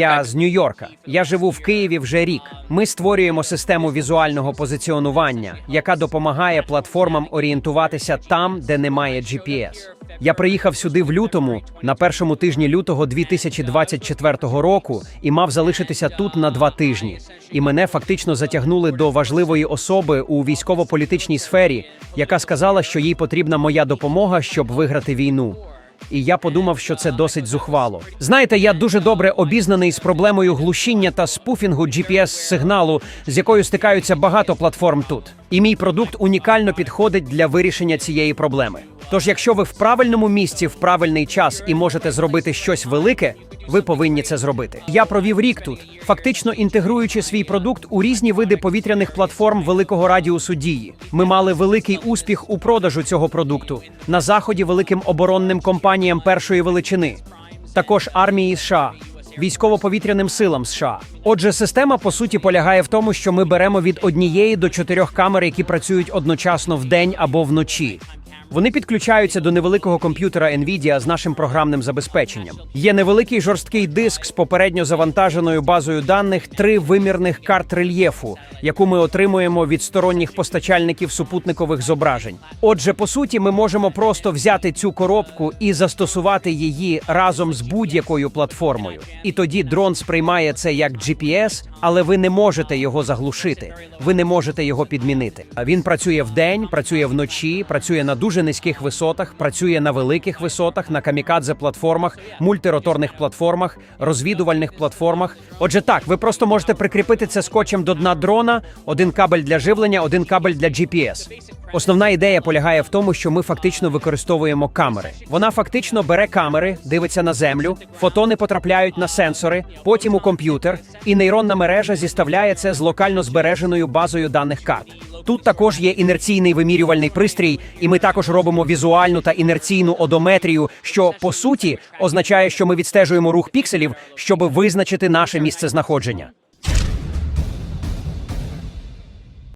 Я з Нью-Йорка. Я живу в Києві вже рік. Ми створюємо систему візуального позиціонування, яка допомагає платформам орієнтуватися там, де немає GPS. Я приїхав сюди в лютому на першому тижні лютого 2024 року і мав залишитися тут на два тижні. І мене фактично затягнули до важливої особи у військово-політичній сфері, яка сказала, що їй потрібна моя допомога, щоб виграти війну. І я подумав, що це досить зухвало. Знаєте, я дуже добре обізнаний з проблемою глушіння та спуфінгу GPS-сигналу, з якою стикаються багато платформ тут. І мій продукт унікально підходить для вирішення цієї проблеми. Тож, якщо ви в правильному місці в правильний час і можете зробити щось велике, ви повинні це зробити. Я провів рік тут, фактично інтегруючи свій продукт у різні види повітряних платформ великого радіусу дії. Ми мали великий успіх у продажу цього продукту на заході великим оборонним компаніям першої величини, також армії США. Військово-повітряним силам США. Отже, система по суті полягає в тому, що ми беремо від однієї до чотирьох камер, які працюють одночасно вдень або вночі. Вони підключаються до невеликого комп'ютера NVIDIA з нашим програмним забезпеченням. Є невеликий жорсткий диск з попередньо завантаженою базою даних три вимірних карт рельєфу, яку ми отримуємо від сторонніх постачальників супутникових зображень. Отже, по суті, ми можемо просто взяти цю коробку і застосувати її разом з будь-якою платформою. І тоді дрон сприймає це як GPS, але ви не можете його заглушити, ви не можете його підмінити. Він працює вдень, працює вночі, працює на дуже низьких висотах, працює на великих висотах, на камікадзе платформах, мультироторних платформах, розвідувальних платформах. Отже, так, ви просто можете прикріпити це скотчем до дна дрона, один кабель для живлення, один кабель для GPS. Основна ідея полягає в тому, що ми фактично використовуємо камери. Вона фактично бере камери, дивиться на землю, фотони потрапляють на сенсори, потім у комп'ютер, і нейронна мережа зіставляє це з локально збереженою базою даних карт. Тут також є інерційний вимірювальний пристрій, і ми також робимо візуальну та інерційну одометрію, що по суті означає, що ми відстежуємо рух пікселів, щоб визначити наше місце знаходження.